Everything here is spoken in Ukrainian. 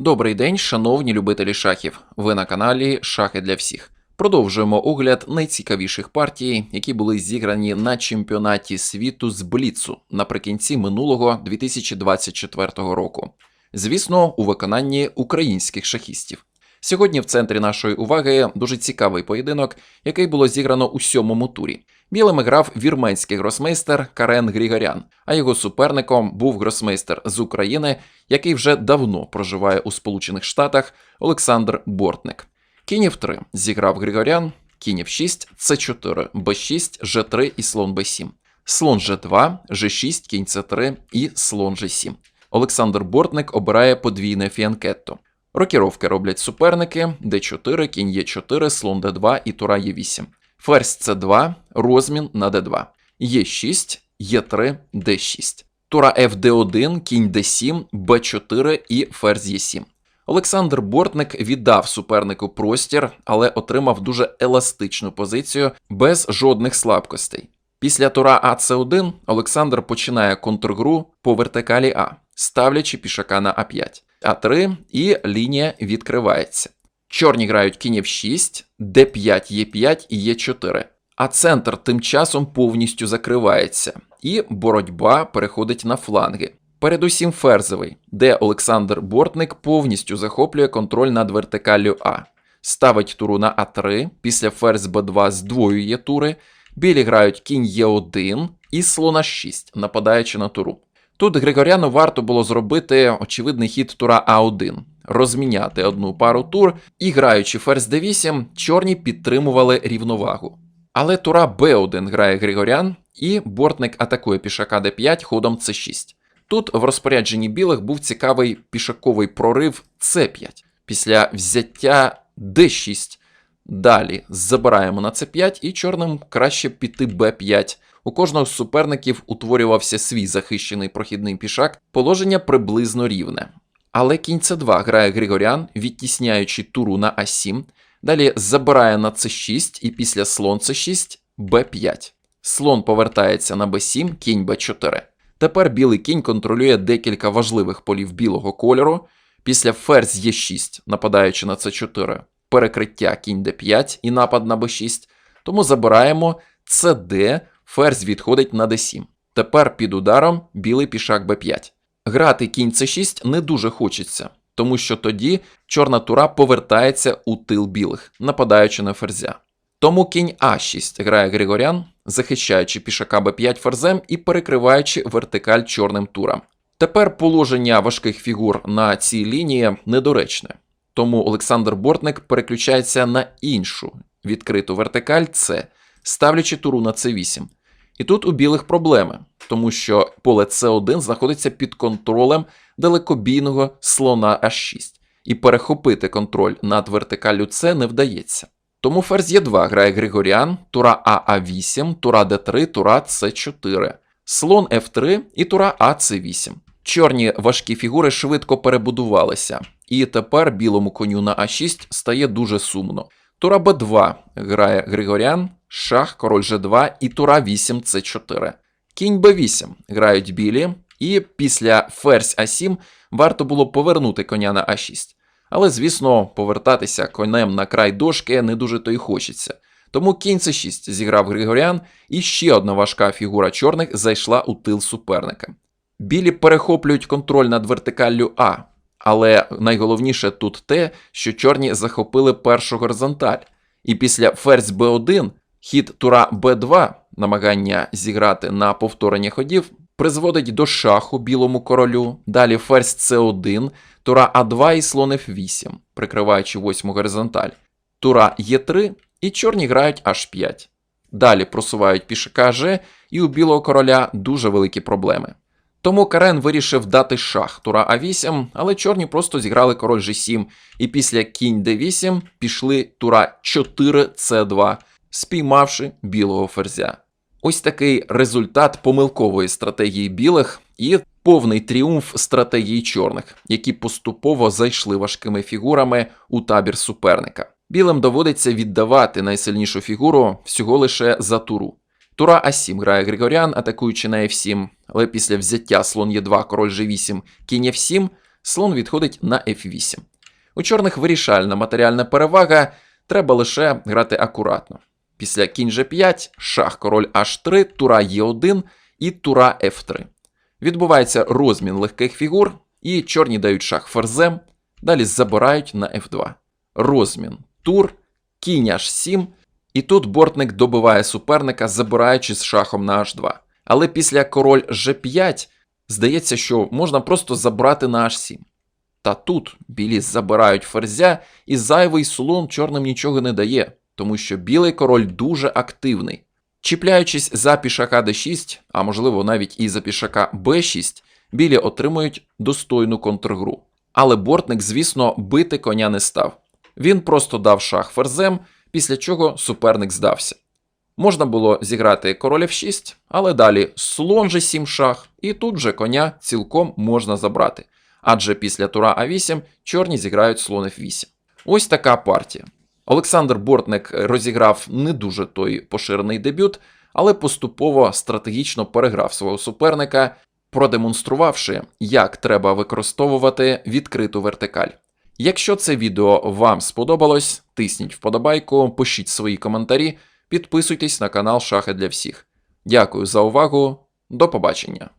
Добрий день, шановні любителі шахів. Ви на каналі Шахи для всіх. Продовжуємо огляд найцікавіших партій, які були зіграні на чемпіонаті світу з Бліцу наприкінці минулого 2024 року. Звісно, у виконанні українських шахістів. Сьогодні в центрі нашої уваги дуже цікавий поєдинок, який було зіграно у сьомому турі. Білими грав вірменський гросмейстер Карен Грігорян, а його суперником був гросмейстер з України, який вже давно проживає у Сполучених Штатах Олександр Бортник. Кінів 3 зіграв Григорян, кінів 6, С4, Б6, Ж3 і слон Б7. Слон Ж2, Ж6, кінь С3 і слон Ж7. Олександр Бортник обирає подвійне фіанкетто. Рокіровки роблять суперники, Д4, кінь Е4, слон Д2 і тура Е8. Ферзь С2, розмін на Д2. Е6, Е3, Д6. Тура ФД1, кінь Д7, Б4 і ферзь Е7. Олександр Бортник віддав супернику простір, але отримав дуже еластичну позицію без жодних слабкостей. Після тура АЦ1 Олександр починає контргру по вертикалі А, ставлячи пішака на А5, А3 і лінія відкривається. Чорні грають кінь F6, Д5, Е5 і Е4. А центр тим часом повністю закривається, і боротьба переходить на фланги. Передусім ферзовий, де Олександр Бортник повністю захоплює контроль над вертикаллю А, ставить туру на А3, після ферзь Б2 здвоює тури, білі грають кінь Е1 і слона 6, нападаючи на туру. Тут Григоряну варто було зробити очевидний хід тура А1, розміняти одну пару тур, і граючи ферзь d8, чорні підтримували рівновагу. Але тура Б1 грає Григорян, і бортник атакує пішака d5 ходом С6. Тут в розпорядженні білих був цікавий пішаковий прорив С5. Після взяття d6 далі забираємо на С5, і чорним краще піти Б5. У кожного з суперників утворювався свій захищений прохідний пішак, положення приблизно рівне. Але кінь С2 грає Григорян, відтісняючи туру на А7, далі забирає на С6 і після слон С6 Б5. Слон повертається на Б7, кінь Б4. Тепер білий кінь контролює декілька важливих полів білого кольору. Після ферзь Е6, нападаючи на С4, перекриття кінь Д5 і напад на Б6. Тому забираємо СД, ферзь відходить на d7. Тепер під ударом білий пішак b5. Грати кінь c6 не дуже хочеться, тому що тоді чорна тура повертається у тил білих, нападаючи на ферзя. Тому кінь А6 грає Григорян, захищаючи пішака b5 ферзем і перекриваючи вертикаль чорним турам. Тепер положення важких фігур на цій лінії недоречне. Тому Олександр Бортник переключається на іншу відкриту вертикаль С, ставлячи туру на С8. І тут у білих проблеми, тому що поле С1 знаходиться під контролем далекобійного слона H6, і перехопити контроль над вертикаллю С не вдається. Тому ферзь Е2 грає Григоріан, тура АА8, тура Д3, тура С4, слон F3 і тура АЦ8. Чорні важкі фігури швидко перебудувалися, і тепер білому коню на А6 стає дуже сумно. Тура Б2 грає Григоріан, шах, король Ж2 і тура 8 С4. Кінь Б8 грають білі, і після ферзь А7 варто було повернути коня на А6. Але, звісно, повертатися конем на край дошки не дуже то й хочеться. Тому кінь С6 зіграв Григоріан, і ще одна важка фігура чорних зайшла у тил суперника. Білі перехоплюють контроль над вертикаллю А, але найголовніше тут те, що чорні захопили першу горизонталь. І після ферзь Б1 хід тура Б2, намагання зіграти на повторення ходів, призводить до шаху білому королю. Далі ферзь С1, тура А2 і слон F8, прикриваючи восьму горизонталь. Тура Е3 і чорні грають H5. Далі просувають пішака Ж, і у білого короля дуже великі проблеми. Тому Карен вирішив дати шах тура А8, але чорні просто зіграли король G7, і після кінь D8 пішли тура 4 С2, спіймавши білого ферзя. Ось такий результат помилкової стратегії білих і повний тріумф стратегії чорних, які поступово зайшли важкими фігурами у табір суперника. Білим доводиться віддавати найсильнішу фігуру всього лише за туру. Тура А7 грає Григорян, атакуючи на F7, але після взяття слон Е2, король G8, кінь F7, слон відходить на f8. У чорних вирішальна матеріальна перевага, треба лише грати акуратно. Після кінь g5, шах король h3, тура e1 і тура f3. Відбувається розмін легких фігур, і чорні дають шах ферзем, далі забирають на f2. Розмін, тур, кінь h7, і тут бортник добиває суперника, забираючи з шахом на h2. Але після король g5 здається, що можна просто забрати на h7. Та тут білі забирають ферзя, і зайвий слон чорним нічого не дає, тому що білий король дуже активний. Чіпляючись за пішака d6, а можливо навіть і за пішака b6, білі отримують достойну контргру. Але бортник, звісно, бити коня не став. Він просто дав шах ферзем, після чого суперник здався. Можна було зіграти король f6, але далі слон же 7 шах, і тут же коня цілком можна забрати. Адже після тура А8 чорні зіграють слон f8. Ось така партія. Олександр Бортник розіграв не дуже той поширений дебют, але поступово стратегічно переграв свого суперника, продемонструвавши, як треба використовувати відкриту вертикаль. Якщо це відео вам сподобалось, тисніть вподобайку, пишіть свої коментарі, підписуйтесь на канал Шахи для всіх. Дякую за увагу, до побачення!